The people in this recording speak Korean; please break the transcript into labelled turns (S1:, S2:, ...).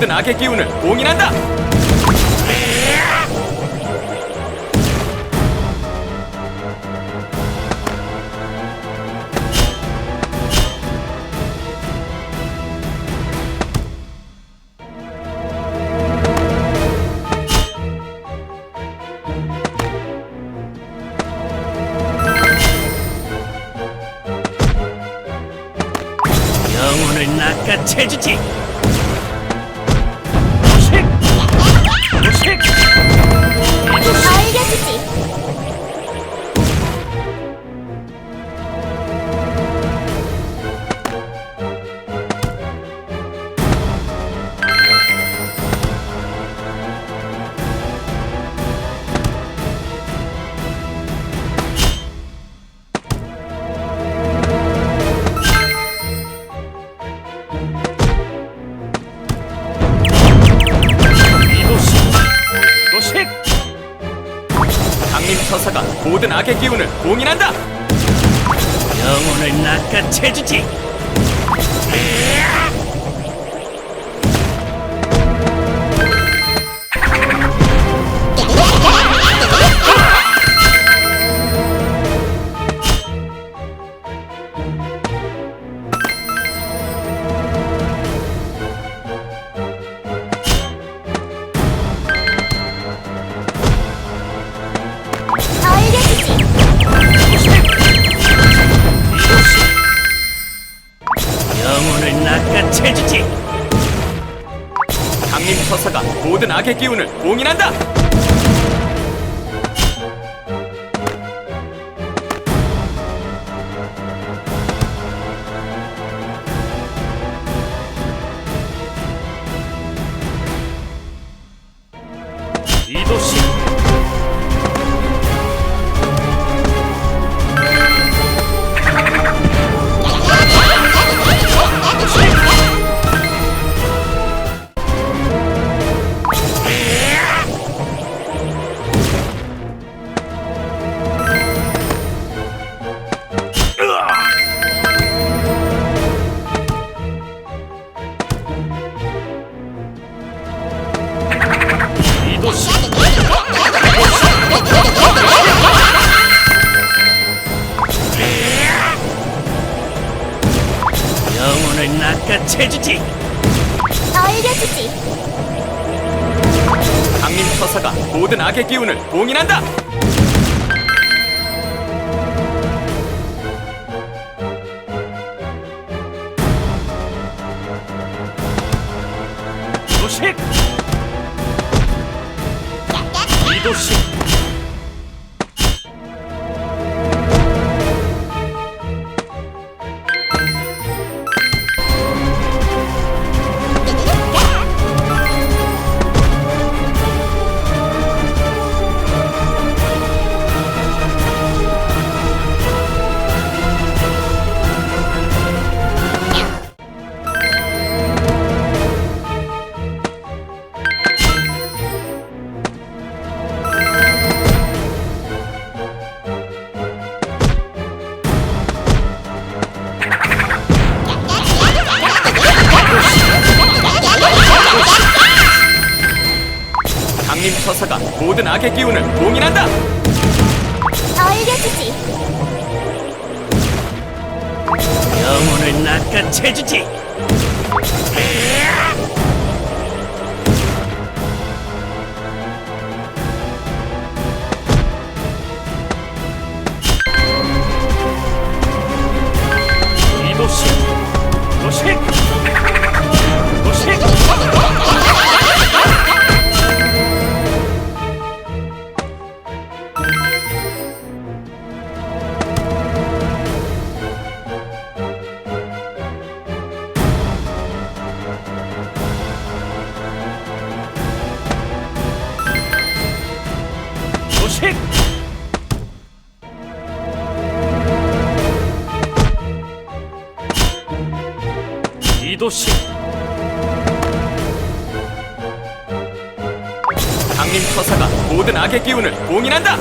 S1: 모든 악의 기운을 봉인한다!
S2: 낚아채주지
S3: 알려주지.
S1: 모든 악의 기운을 봉인한다
S2: 영혼을 낚아채주지. 낚아채주지.
S1: 강림 서사가 모든 악의 기운을 봉인한다! 이 도시 이도시
S2: 영혼을 낚아채주지.
S3: 알려주지.
S1: 강림 서사가 모든 악의 기운을 봉인한다. 도식. 이도시 강림 서사가 모든 악의 기운을 봉인한다
S3: 알려주지.
S2: 영혼을 낚아채주지
S1: 이 도시. 강림 서사가 모든 악의 기운을 봉인한다